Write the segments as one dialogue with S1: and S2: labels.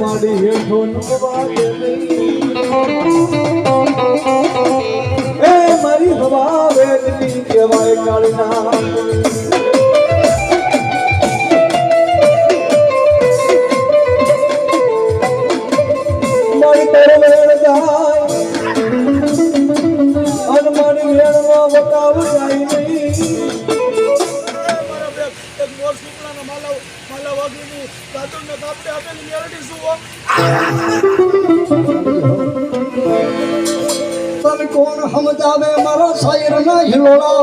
S1: મારી હેઠો એ મારી હવા વેદની કહેવાય કાળના
S2: વાગીની દાદુને કાપડે આપેલી શું હો?
S3: તને કોણ સમજાવે મારા શાયર ના હિલોડા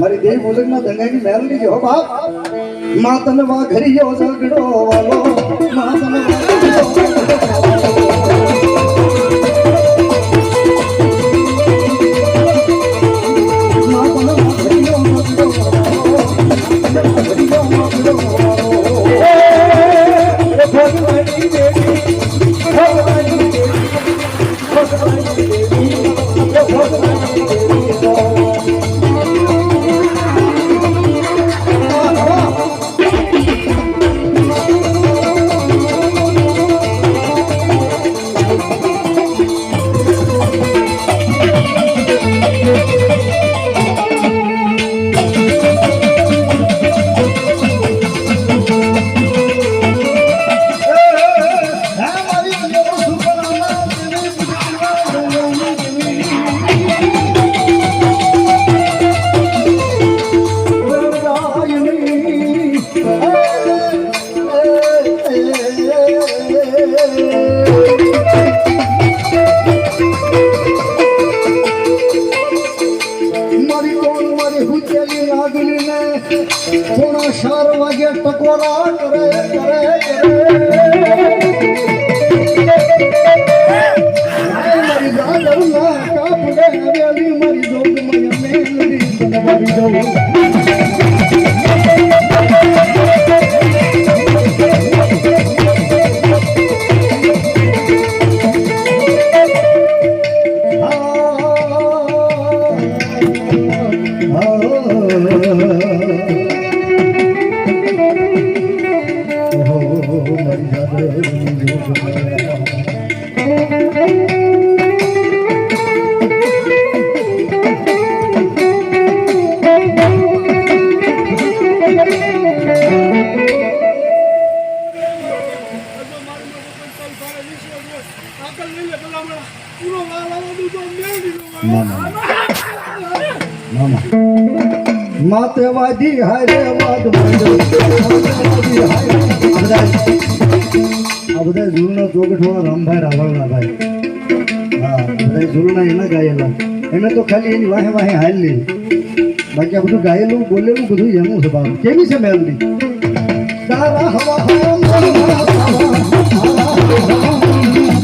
S3: મારી દેવ મુલક ના દંગાની મેલડી જો બાપ. મા તને વા ઘરી જો સગડો વાલો. મા તને વા ઘરી થોડા ચાર વાગે ટકોરા કરે કરે મારી હવેલી મારી જોગ મને મેલડી. મારી જોગ માંડો વાજી હારે આ બધા ઝૂલના ચોગઠવાળા રામભાઈ રાવળના ભાઈ હા બધા ઝૂલના એના ગાયેલા એને તો ખાલી એની વાહે વાહે હાલી બાકી આ બધું ગાયેલું બોલેલું બધું એનું છે બાપ કેવી છે મેલની તારા હવા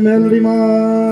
S3: melody, my